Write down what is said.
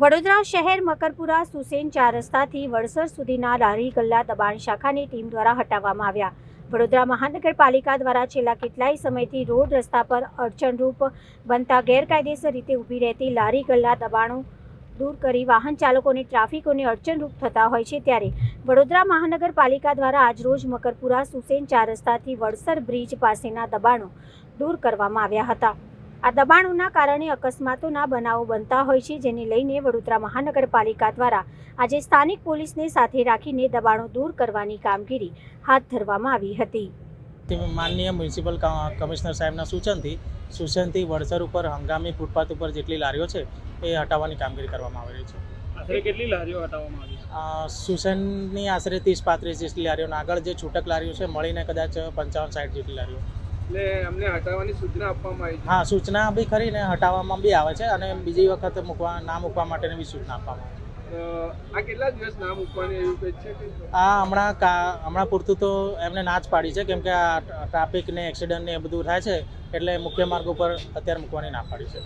વડોદરા શહેર મકરપુરા સુસેન ચાર રસ્તાથી વડસર સુધીના લારી ગલ્લા દબાણ શાખાની ટીમ દ્વારા હટાવવામાં આવ્યા. વડોદરા મહાનગરપાલિકા દ્વારા છેલ્લા કેટલાય સમયથી રોડ રસ્તા પર અડચણરૂપ બનતા ગેરકાયદેસર રીતે ઊભી રહેતી લારી ગલ્લા દબાણો દૂર કરી વાહન ચાલકોને ટ્રાફિકોને અડચણરૂપ થતા હોય છે ત્યારે વડોદરા મહાનગરપાલિકા દ્વારા આજરોજ મકરપુરા સુસેન ચાર રસ્તાથી વડસર બ્રિજ પાસેના દબાણો દૂર કરવામાં આવ્યા હતા. આ દબાણોના કારણે અકસ્માતોના બનાવો બનતા હોય છે જેને લઈને વડોદરા મહાનગરપાલિકા દ્વારા આજે સ્થાનિક પોલીસને સાથે રાખીને દબાણો દૂર કરવાની કામગીરી હાથ ધરવામાં આવી હતી. તે માનનીય મ્યુનિસિપલ ક- કમિશનર સાહેબના સૂચનથી સૂચનથી વડસર ઉપર હંગામી ફૂટપાથ ઉપર જેટલી લારીઓ છે એ હટાવવાની કામગીરી કરવામાં આવી રહી છે. આશરે કેટલી લારીઓ હટાવવામાં આવી સુસનની આશરે ત્રીસ પાંત્રીસ જેટલી લારીઓ આગળ જે છૂટક લારીઓ છે મળીને કદાચ પંચાવન સાઠ જેટલી લારીઓ. એટલે અમને હટાવવાની સૂચના આપવામાં આવી હા સૂચના બી ખરીને હટાવવામાં બી આવે છે અને બીજી વખત મૂકવા ના મૂકવા માટેની બી સૂચના આપવામાં આવે છે. છે આ કેટલા દિવસ ના મૂકવાની એવું કંઈક છે આ હમણાં હમણાં પૂરતું તો એમને ના જ પાડી છે કેમ કે આ ટ્રાફિક ને એક્સિડન્ટ ને એ બધું થાય છે એટલે મુખ્ય માર્ગ ઉપર અત્યારે મૂકવાની ના પાડી છે.